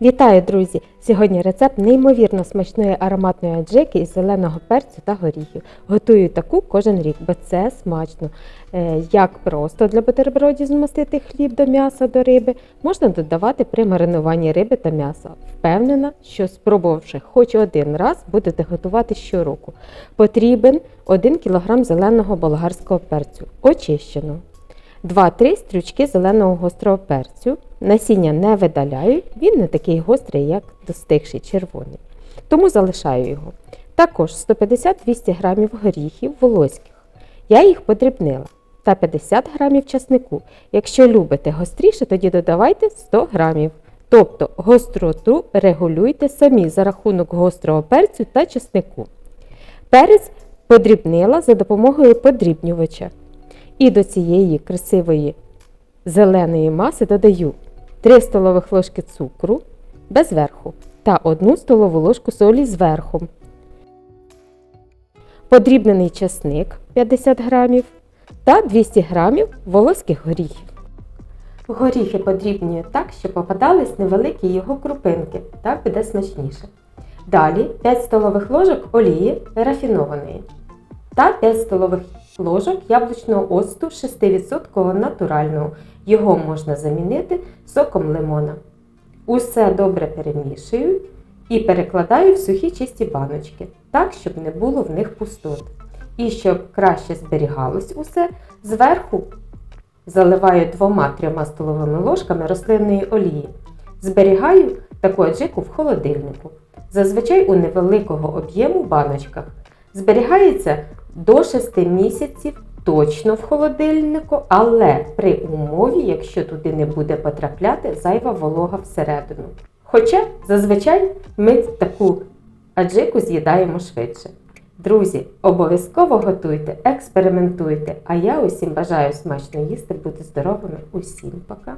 Вітаю, друзі! Сьогодні рецепт неймовірно смачної ароматної аджики із зеленого перцю та горіхів. Готую таку кожен рік, бо це смачно. Е, Як просто для бутербродів змастити хліб до м'яса до риби, можна додавати при маринуванні риби та м'яса. Впевнена, що спробувавши хоч один раз, будете готувати щороку. Потрібен 1 кг зеленого болгарського перцю, очищеного. 2-3 стрючки зеленого гострого перцю. Насіння не видаляю, він не такий гострий, як достигший червоний. Тому залишаю його. Також 150-200 г горіхів волоських. Я їх подрібнила. Та 50 г часнику. Якщо любите гостріше, тоді додавайте 100 г. Тобто гостроту регулюйте самі за рахунок гострого перцю та часнику. Перець подрібнила за допомогою подрібнювача. І до цієї красивої зеленої маси додаю 3 столових ложки цукру без верху та 1 столову ложку солі з верхом. Подрібнений часник 50 грамів та 200 грамів волоських горіхів. Горіхи подрібнюю так, щоб попадались невеликі його крупинки, так буде смачніше. Далі 5 столових ложок олії рафінованої та 5 столових ложок яблучного оцту 6% натурального. Його можна замінити соком лимона. Усе добре перемішую і перекладаю в сухі чисті баночки, так, щоб не було в них пустот. І щоб краще зберігалось усе, зверху заливаю 2-3 столовими ложками рослинної олії. Зберігаю таку аджику в холодильнику, зазвичай у невеликого об'єму баночках. Зберігається до 6 місяців точно в холодильнику, але при умові, якщо туди не буде потрапляти зайва волога всередину. Хоча зазвичай ми таку аджику з'їдаємо швидше. Друзі, обов'язково готуйте, експериментуйте, а я усім бажаю смачно їсти, бути здоровими. Усім пока!